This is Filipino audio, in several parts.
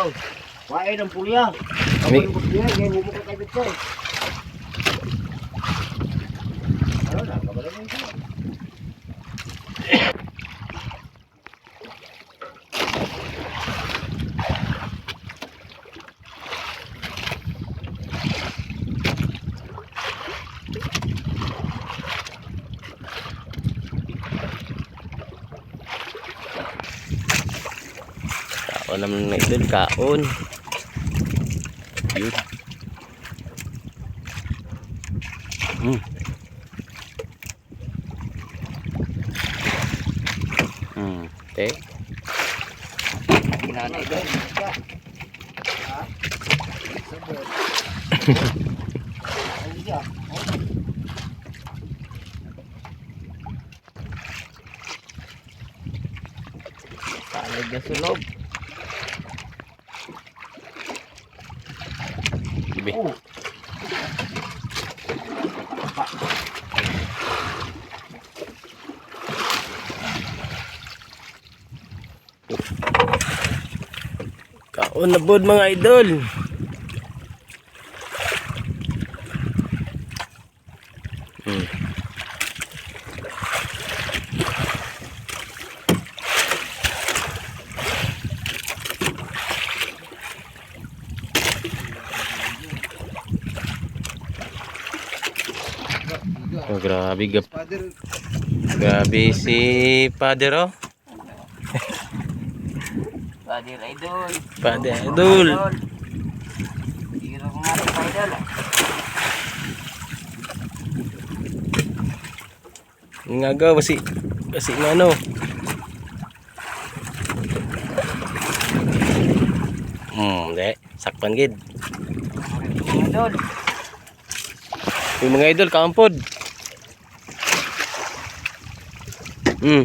Oh, wae ng pulya. Ami- Ang pulya, ngayon mo ka kayo. Ano na, kabala mo naman na idol, kaon. Yun. Hmm. Hmm. Okay. Kinanay doon. Talag na sunog. Ibi. Oh. Kaon na bod mga idol. Hmm. Oh, grabe gap. Grabe si Father oh. Father Idol. Father Idol. Hiro ko nga rin, Idol. Nga ga basi basi nga ano. Hmm, de, sakpan gid. Idol. Yung mga idol kaampod. Hmm.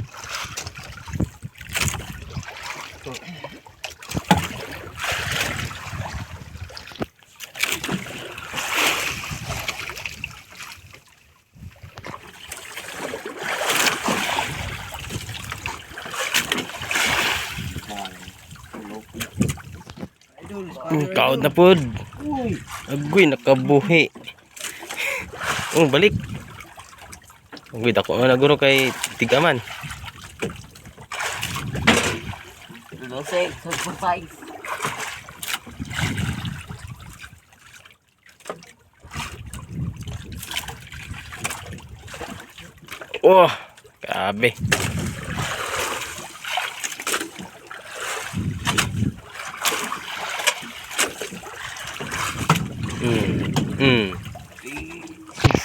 Kaod na pod. Agoy nakabuhi. Oh, balik. Agoy dako nga naguro kay tigaman. Losek, surprise. Oh, grabe.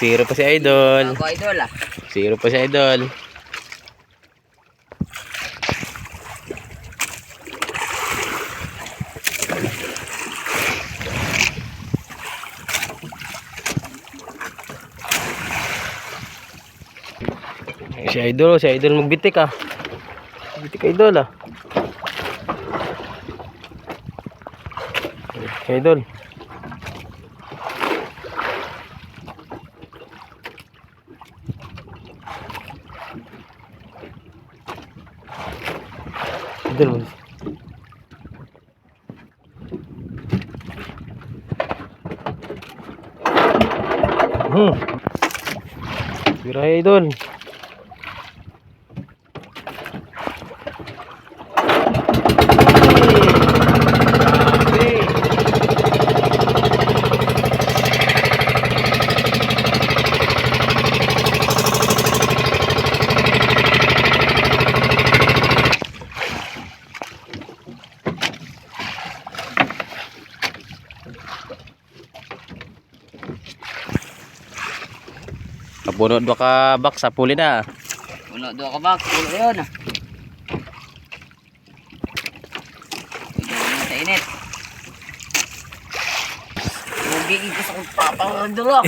Zero pa si Idol. Ako Idol ah. Zero pa si Idol. Si Idol, si Idol magbitik ah. Bitik Idol ah. Si Idol. Idol. Hmm. Sira Idol. Kapuno dua ka bak sa puli na. Uno, dua ka ba? Uno yun na sa init. Huwag ko sa kong papang dulo.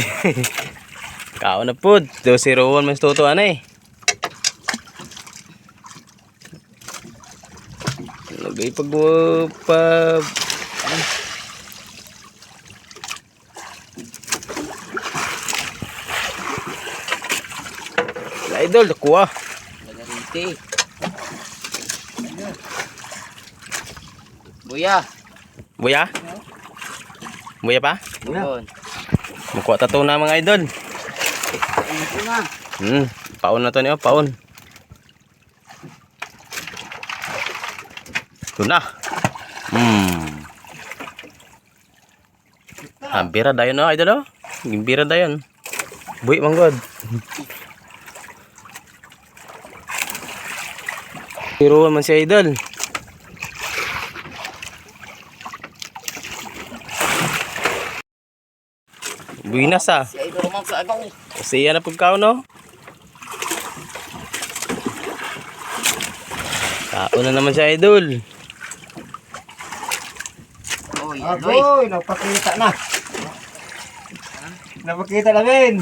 Kao na pud. 201 mas toto ana eh. Lagay pag mo idol kuha. Lagarite. Buya. Buya? Buya pa? Yun. Mukuha tato na mga idol. Hmm, paon na to niyo, paon. Ito na. Hmm. Ah, bira dayon na idol oh. Bira dayon. Buhi manggod. Pero man si idol. Buinas ah. Si Idol man sa agaw. Kasi yan na pagkaw no. Tao na naman siya idol. Oy. Agoy, napakita na. Napakita namin.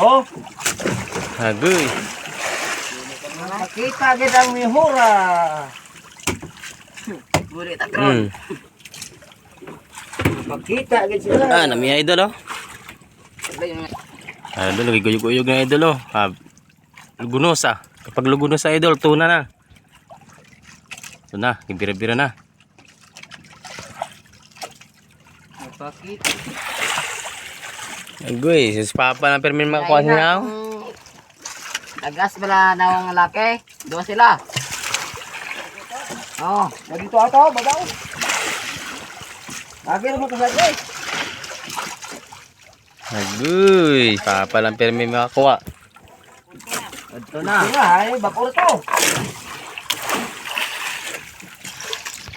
Oh, Agoy. Agad ang mihura. Buri takron. Hmm. Agad sila. Ah, nami idol oh. Ah, idol, guyog-guyog na idol oh. Ah, lugunos ah. Kapag lugunos sa idol, tuna na. Ito na, bira-bira na. Napakit. Agoy, sis papa na permin makakuha niya oh. Agas bala na ang lalaki. Dua sila. Oh, dito ato, bagaw. Lagi naman ko sa guys. Agoy, papa lang permin makakuha. Ito na. Ito na, ay, bakuro to.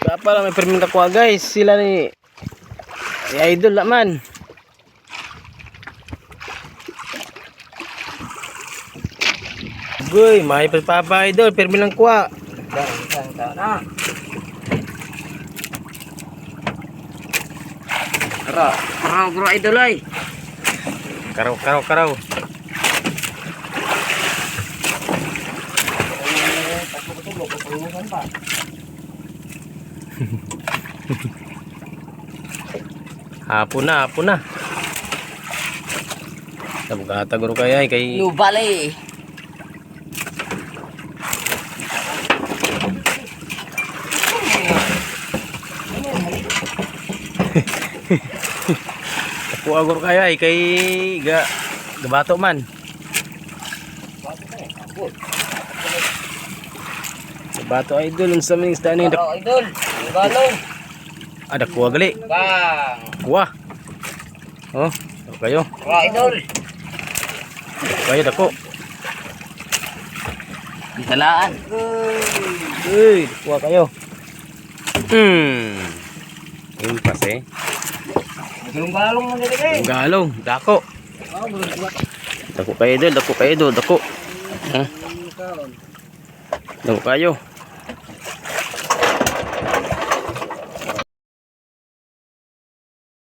Papa lang may permin makakuha guys. Sila ni ni idol naman. Agoy, mahay pa si papa idol, permin lang kuha. Isang taon na. Tara, tara, bro idol ay. Karaw, karaw, karaw. hapon na, hapon na. Nabugata guro kaya eh, kay Nubali. Kuha guro kaya eh, kay ga gabato man. Gabato idol ang sa mga isda ni Tara, idol. Nubalong. ada kuha gali. Bang. Kuha. Oh, ako kayo. Tara, idol. Kayo dako. Isalaan. Uy, kuha kayo. Hmm. Yung pas eh. Yung balong mo nila Yung galong, dako. Dako kayo idol, dako kayo idol, dako. Ha? Dako kayo.